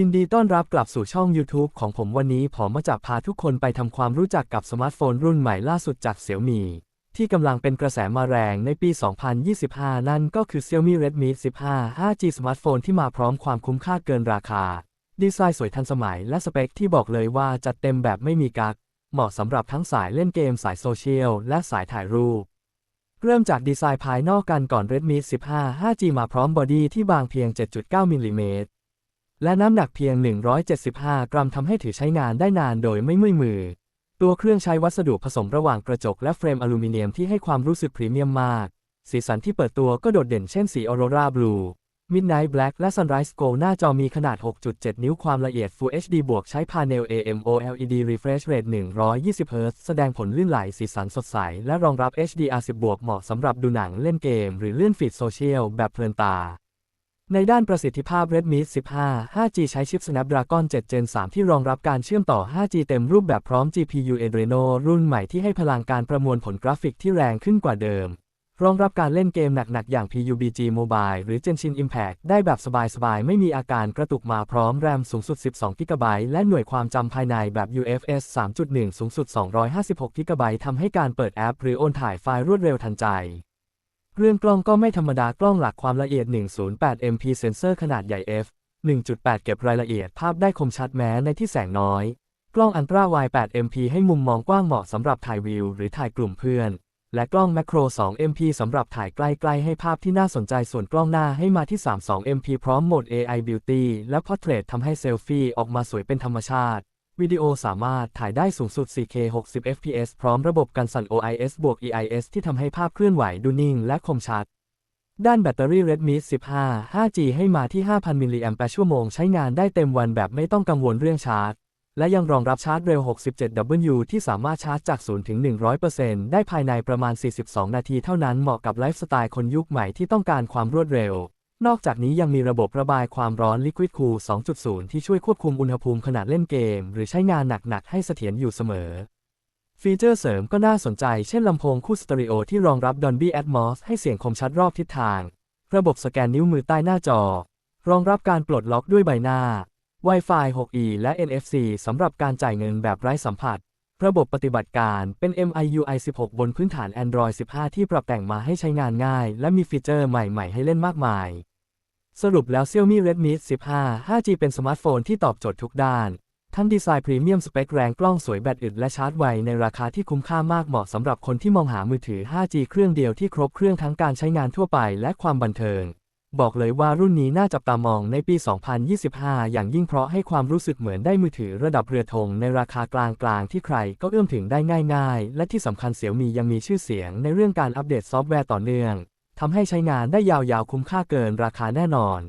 ยินดีต้อนรับกลับสู่ช่อง YouTube ของผมวันนี้ผมมาจะพาทุกคนไปทำความรู้จักกับสมาร์ทโฟนรุ่นใหม่ล่าสุดจาก Xiaomi ที่กำลังเป็นกระแสมาแรงในปี 2025 นั่นก็คือ Xiaomi Redmi 15 5G สมาร์ทโฟนที่มาพร้อมความคุ้มค่าเกินราคา ดีไซน์สวยทันสมัยและสเปคที่บอกเลยว่าจัดเต็มแบบไม่มีกัก เหมาะสำหรับทั้งสายเล่นเกมสายโซเชียลและสายถ่ายรูปเริ่มจากดีไซน์ภายนอกกันก่อน Redmi 15 5G มาพร้อมบอดี้ที่บางเพียง 7.9 มิลลิเมตร และน้ำหนักเพียง 175 กรัมทำให้ถือใช้งานได้นานโดยไม่เมื่อยมือ ตัวเครื่องใช้วัสดุผสมระหว่างกระจกและเฟรมอลูมิเนียมที่ให้ความรู้สึกพรีเมียมมาก สีสันที่เปิดตัวก็โดดเด่นเช่นสีออโรราบลู Midnight Black และ Sunrise Gold หน้าจอมีขนาด 6.7 นิ้วความละเอียด Full HD บวกใช้พาเนล AMOLED Refresh Rate 120 Hz แสดงผลลื่นไหลสีสันสดใส และรองรับ HDR10 บวกเหมาะสำหรับดูหนังเล่นเกม หรือเลื่อนฟีดโซเชียลแบบเพลินตา ในด้านประสิทธิภาพ Redmi 15 5G ใช้ชิป Snapdragon 7 Gen 3 ที่รองรับการเชื่อมต่อ 5G เต็มรูปแบบพร้อม GPU Adreno รุ่นใหม่ที่ให้พลังการประมวลผลกราฟิกที่แรงขึ้นกว่าเดิม รองรับการเล่นเกมหนัก ๆ อย่าง PUBG Mobile หรือ Genshin Impact ได้แบบสบาย ๆ ไม่มีอาการกระตุกมาพร้อมแรมสูงสุด 12 GB และหน่วยความจำภายในแบบ UFS 3.1 สูงสุด 256 GB ทำให้การเปิดแอป หรือโอนถ่ายไฟล์รวดเร็วทันใจ เรื่องกล้องก็ไม่ธรรมดากล้องหลักความละเอียด 108 MP เซนเซอร์ขนาดใหญ่ f 1.8 เก็บรายละเอียดภาพได้คมชัดแม้ในที่แสงน้อย กล้องอันตราไวด์8 MP ให้มุมมองกว้างเหมาะสำหรับถ่ายวิวหรือถ่ายกลุ่มเพื่อน และกล้องแมคโคร 2 MP สำหรับถ่ายใกล้ ๆ ให้ภาพที่น่าสนใจส่วนกล้องหน้าให้มาที่ 32 MP พร้อมโหมด AI Beauty และ Portrait ทำให้เซลฟี่ออกมาสวยเป็นธรรมชาติ วิดีโอสามารถถ่ายได้สูงสุด 4K 60 fps พร้อมระบบกันสั่น OIS บวก EIS ที่ทำให้ภาพเคลื่อนไหวดูนิ่งและคมชัด ด้านแบตเตอรี่ Redmi 15 5G ให้มาที่ 5,000 มิลลิแอมป์ชั่วโมงใช้งานได้เต็มวันแบบไม่ต้องกังวลเรื่องชาร์จ และยังรองรับชาร์จเร็ว 67W ที่สามารถชาร์จจาก 0 ถึง 100%ได้ภายในประมาณ 42 นาทีเท่านั้นเหมาะกับไลฟ์สไตล์คนยุคใหม่ที่ต้องการความรวดเร็ว นอกจากนี้ยังมีระบบระบายความร้อน Liquid Cool 2.0 ที่ช่วยควบคุมอุณหภูมิขณะเล่นเกม หรือใช้งานหนัก ๆ ให้เสถียรอยู่เสมอ ฟีเจอร์เสริมก็น่าสนใจ เช่นลำโพงคู่สเตอริโอที่รองรับ Dolby Atmos ให้เสียงคมชัดรอบทิศทาง ระบบสแกนนิ้วมือใต้หน้าจอ รองรับการปลดล็อกด้วยใบหน้า Wi-Fi 6E และ NFC สำหรับการจ่ายเงินแบบไร้สัมผัส ระบบปฏิบัติการเป็น MIUI 16 บนพื้นฐาน Android 15 ที่ปรับแต่งมาให้ใช้งานง่าย และมีฟีเจอร์ใหม่ๆ ให้เล่นมากมาย สรุปแล้ว Xiaomi Redmi 15 5G เป็นสมาร์ทโฟนที่ตอบโจทย์ทุกด้าน ทั้งดีไซน์พรีเมียมสเปคแรงกล้องสวยแบตอึดและชาร์จไวในราคาที่คุ้มค่ามากเหมาะสำหรับคนที่มองหามือถือ 5G เครื่องเดียวที่ครบเครื่องทั้งการใช้งานทั่วไปและความบันเทิง บอกเลยว่ารุ่นนี้น่าจับตามองในปี 2025 อย่างยิ่งเพราะให้ความรู้สึกเหมือนได้มือถือระดับเรือธงในราคากลางๆ ที่ใครก็เอื้อมถึงได้ง่ายๆ และที่สำคัญเสี่ยวมียังมีชื่อเสียงในเรื่องการอัปเดตซอฟต์แวร์ต่อเนื่องทำให้ใช้งานได้ยาวๆคุ้มค่าเกินราคาแน่นอน